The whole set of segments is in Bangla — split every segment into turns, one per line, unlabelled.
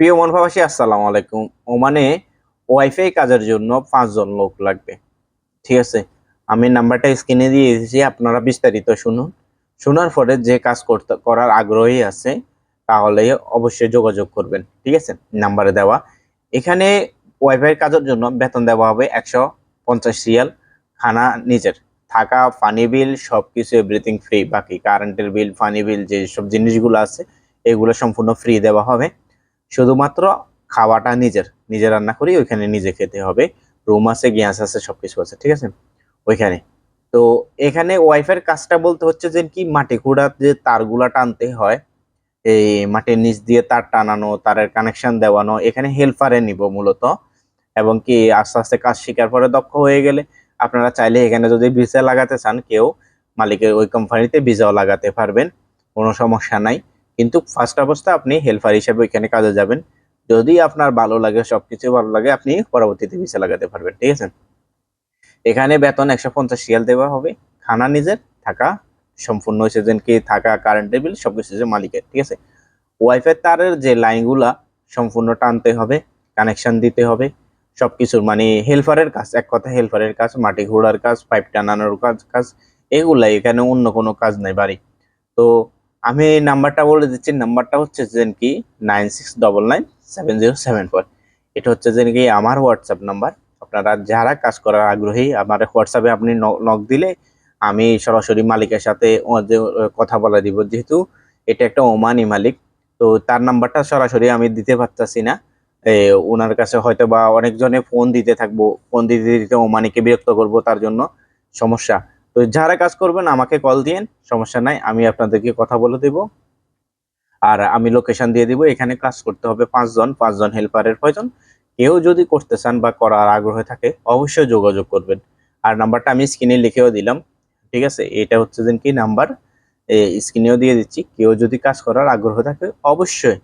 প্রিয় মনভাবাসী আসসালামু আলাইকুম। ওমানে ওয়াইফাই কাজের জন্য পাঁচজন লোক লাগবে। ঠিক আছে? আমি নাম্বারটা স্ক্রিনে দিয়ে দিয়েছি, আপনারা বিস্তারিত শুনুন। শোনার পরে যে কাজ করতে, করার আগ্রহী আছে, তাহলে অবশ্যই যোগাযোগ করবেন। ঠিক আছে? নাম্বারে দেওয়া। এখানে ওয়াইফাই কাজের জন্য বেতন দেওয়া হবে একশো পঞ্চাশ রিয়াল, খানা নিজের। থাকা, পানি বিল সব কিছু এভরিথিং ফ্রি বাকি কারেন্টের বিল পানি বিল যে সব জিনিসগুলো আছে, এগুলো সম্পূর্ণ ফ্রি দেওয়া হবে। শুধুমাত্র খাওয়াটা নিজের, নিজে রান্না করি, ওইখানে নিজে খেতে হবে। রুম আছে গ্যাস আছে, সবকিছু আছে, ঠিক আছে? ওইখানে। তো এখানে ওয়াইফাইয়ের কাজটা বলতে হচ্ছে যে কি, মাটি খুঁড়া যে তারগুলা টানতে হয়, এই মাটির নিচ দিয়ে তার টানানো, তারের কানেকশন দেওয়ানো, এখানে হেল্পারে নিব মূলত। এবং কি, আস্তে আস্তে কাজ শেখার পরে দক্ষ হয়ে গেলে আপনারা চাইলে এখানে যদি ভিসা লাগাতে চান, কেউ মালিকের ওই কোম্পানিতে ভিসাও লাগাতে পারবেন, কোনো সমস্যা নাই। কিন্তু ফার্স্ট অবস্থা আপনি হেল্পার হিসেবে ওইখানে কাজে যাবেন। যদি আপনার ভালো লাগে, সবকিছু ভালো লাগে, আপনি পরবর্তীতে ভিসা লাগাতে পারবেন, ঠিক আছে? এখানে বেতন একশো পঞ্চাশ রিয়াল দেওয়া হবে। খানা নিজের, থাকা সম্পূর্ণ হয়েছে যেন কি থাকা কারেন্টের বিল সবকিছু হচ্ছে মালিকের, ঠিক আছে? ওয়াইফাই তারের যে লাইনগুলা সম্পূর্ণ টানতে হবে কানেকশন দিতে হবে, সবকিছুর মানে হেল্পারের কাজ, এক কথা হেল্পারের কাজ, মাটি ঘোড়ার কাজ পাইপ টানানোর কাজ কাজ, এগুলাই এখানে অন্য কোনো কাজ নাই বাড়ি। তো আমি নাম্বারটা বলে দিচ্ছি, নাম্বারটা হচ্ছে যেন কি, nine six double nine seven zero seven four. এটা হচ্ছে যেন কি আমার হোয়াটসঅ্যাপ নাম্বার। আপনারা যারা কাজ করার আগ্রহী, আমার হোয়াটসঅ্যাপে আপনি নক দিলে আমি সরাসরি মালিকের সাথে কথা বলে দিব। যেহেতু এটা একটা ওমানি মালিক, তো তার নাম্বারটা সরাসরি আমি দিতে পারতাছি না। ওনার কাছে হয়তো বা অনেকজনে ফোন দিতে থাকব, ফোন দিতে দিতে ওমানিকে বিরক্ত করব তার জন্য সমস্যা। তো যারা কাজ করবেন, আমাকে কল দিয়েন সমস্যা নাই, আমি আপনাদেরকে কথা বলে দেব। আর আমি লোকেশন দিয়ে দিব, এখানে কাজ করতে হবে পাঁচজন পাঁচজন হেল্পারের প্রয়োজন কেউ যদি করতে চান বা করার আগ্রহ থাকে, অবশ্যই যোগাযোগ করবেন। আর নাম্বারটা আমি স্ক্রিনে লিখেও দিলাম, ঠিক আছে? এটা হচ্ছে যে কি নাম্বার? স্ক্রিনেও দিয়ে দিচ্ছি। কেউ যদি কাজ করার আগ্রহ থাকে, অবশ্যই,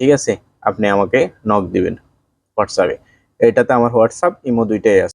ঠিক আছে? আপনি আমাকে নক দিবেন হোয়াটসঅ্যাপে এটাতে আমার হোয়াটসঅ্যাপ ইমো দুইটাই আছে।